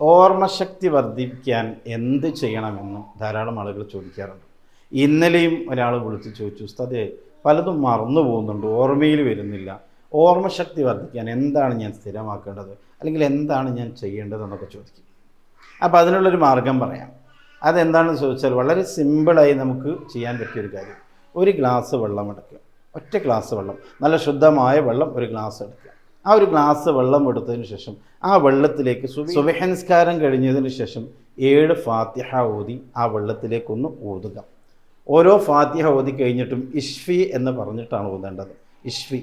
ഓർമ്മശക്തി വർദ്ധിപ്പിക്കാൻ എന്ത് ചെയ്യണമെന്ന് ധാരാളം ആളുകൾ ചോദിക്കാറുണ്ട്. ഇന്നലെയും ഒരാൾ വിളിച്ച് ചോദിച്ചു ഉസ്താദെ പലതും മറന്നു പോകുന്നുണ്ട് ഓർമ്മയിൽ വരുന്നില്ല. ഓർമ്മശക്തി വർദ്ധിക്കാൻ എന്താണ് ഞാൻ സ്ഥിരമാക്കേണ്ടത്? അല്ലെങ്കിൽ എന്താണ് ഞാൻ ചെയ്യേണ്ടത്? എന്നൊക്കെ ചോദിക്കും. അപ്പോൾ അതിനുള്ളൊരു മാർഗം പറയാം. അതെന്താണെന്ന് ചോദിച്ചാൽ വളരെ സിമ്പിളായി നമുക്ക് ചെയ്യാൻ പറ്റിയൊരു കാര്യം. ഒരു ഗ്ലാസ് വെള്ളം എടുക്കുക. ഒറ്റ ഗ്ലാസ് വെള്ളം നല്ല ശുദ്ധമായ വെള്ളം ഒരു ഗ്ലാസ് എടുക്കുക. ആ ഒരു ഗ്ലാസ് വെള്ളം എടുത്തതിന് ശേഷം ആ വെള്ളത്തിലേക്ക് സുബഹൻസ്കാരം കഴിഞ്ഞതിന് ശേഷം ഏഴ് ഫാത്തിഹ ഓതി ആ വെള്ളത്തിലേക്കൊന്ന് ഊതുക. ഓരോ ഫാത്തിഹ ഓതി കഴിഞ്ഞിട്ടും ഇഷ്ഫി എന്ന് പറഞ്ഞിട്ടാണ് ഊതേണ്ടത്. ഇഷ്ഫി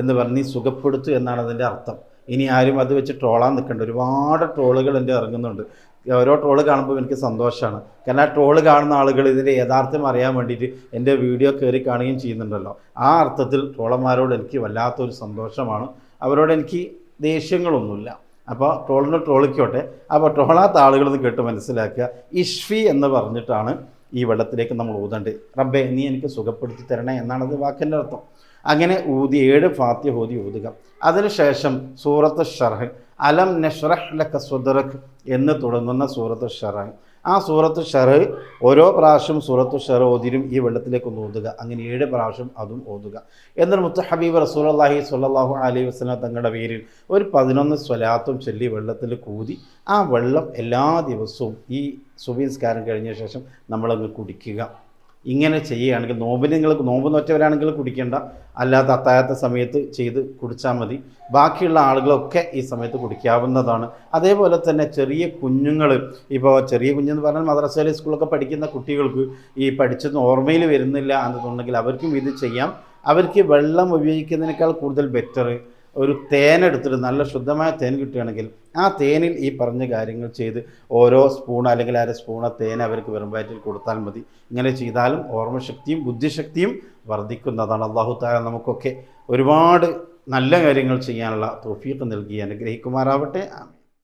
എന്ന് പറഞ്ഞ് സുഖപ്പെടുത്തു എന്നാണ് അതിന്റെ അർത്ഥം. ഇനി ആരും അത് വെച്ച് ട്രോളാൻ നിൽക്കേണ്ട. ഒരുപാട് ട്രോളുകൾ എന്റെ ഇറങ്ങുന്നുണ്ട്. ഓരോ ട്രോൾ കാണുമ്പോൾ എനിക്ക് സന്തോഷമാണ്. കാരണം ആ ട്രോൾ കാണുന്ന ആളുകൾ ഇതിന്റെ യഥാർത്ഥം അറിയാൻ വേണ്ടിയിട്ട് എന്റെ വീഡിയോ കയറി കാണുകയും ചെയ്യുന്നുണ്ടല്ലോ. ആ അർത്ഥത്തിൽ ട്രോളന്മാരോട് എനിക്ക് വല്ലാത്തൊരു സന്തോഷമാണ്. അവരോട് എനിക്ക് ദേഷ്യങ്ങളൊന്നുമില്ല. അപ്പോൾ ട്രോളിന് ട്രോളിക്കോട്ടെ. അപ്പോൾ ട്രോളാത്ത ആളുകളെന്ന് കേട്ട് മനസ്സിലാക്കുക. ഇഷ്ഫി എന്ന് പറഞ്ഞിട്ടാണ് ഈ വെള്ളത്തിലേക്ക് നമ്മൾ ഊതണ്ട്? റബ്ബെ നീ എനിക്ക് സുഖപ്പെടുത്തി തരണേ എന്നാണ് അത് വാക്കിന്റെ അർത്ഥം. അങ്ങനെ ഊതി ഏഴ് ഫാത്യ ഊതി ഊതുക. അതിനുശേഷം സൂറത്ത് ഷർഹ് അലം നഷ്റഹ് ലക്ക സുദറഖ് എന്ന് തുടങ്ങുന്ന സൂറത്ത് ഷർഹ്. ആ സൂറത്ത് ഷെറ് ഓരോ പ്രാവശ്യം സൂറത്ത് ഷർ ഓതിരും ഈ വെള്ളത്തിലേക്ക് ഒന്ന് ഓതുക. അങ്ങനെ ഏഴ് പ്രാവശ്യം അതും ഓതുക. എന്നിട്ട് മുത്ത ഹബീബ് റസൂലല്ലാഹി സ്വല്ലല്ലാഹു അലൈഹി വസല്ലം തങ്ങളുടെ പേരിൽ ഒരു പതിനൊന്ന് സ്വലാത്തും ചൊല്ലി വെള്ളത്തിൽ കൂതി ആ വെള്ളം എല്ലാ ദിവസവും ഈ സുബീൻസ്കാരം കഴിഞ്ഞ ശേഷം നമ്മളങ്ങ് കുടിക്കുക. ഇങ്ങനെ ചെയ്യുകയാണെങ്കിൽ നോമ്പിന് നിങ്ങൾ നോമ്പ് നോറ്റവരാണെങ്കിൽ കുടിക്കേണ്ട. അല്ലാത്ത അത്താഴത്തെ സമയത്ത് ചെയ്ത് കുടിച്ചാൽ മതി. ബാക്കിയുള്ള ആളുകളൊക്കെ ഈ സമയത്ത് കുടിക്കാവുന്നതാണ്. അതേപോലെ തന്നെ ചെറിയ കുഞ്ഞുങ്ങൾ ഇപ്പോൾ ചെറിയ കുഞ്ഞെന്ന് പറഞ്ഞാൽ മദ്രസയിലെ സ്കൂളൊക്കെ പഠിക്കുന്ന കുട്ടികൾക്ക് ഈ പഠിച്ചത് ഓർമ്മയിൽ വരുന്നില്ല എന്നുണ്ടെങ്കിൽ അവർക്കും ഇത് ചെയ്യാം. അവർക്ക് വെള്ളം ഉപയോഗിക്കുന്നതിനേക്കാൾ കൂടുതൽ ബെറ്റർ ഒരു തേനെടുത്തിട്ട് നല്ല ശുദ്ധമായ തേൻ കിട്ടുകയാണെങ്കിൽ ആ തേനിൽ ഈ പറഞ്ഞ കാര്യങ്ങൾ ചെയ്ത് ഓരോ സ്പൂൺ അല്ലെങ്കിൽ അര സ്പൂൺ തേൻ അവർക്ക് വെറും വയറ്റിൽ കൊടുത്താൽ മതി. ഇങ്ങനെ ചെയ്താലും ഓർമ്മശക്തിയും ബുദ്ധിശക്തിയും വർദ്ധിക്കുന്നതാണ്. അള്ളാഹു താര നമുക്കൊക്കെ ഒരുപാട് നല്ല കാര്യങ്ങൾ ചെയ്യാനുള്ള തോഫീക്ക് നൽകി. അനുഗ്രഹിക്കുമാറാവട്ടെ.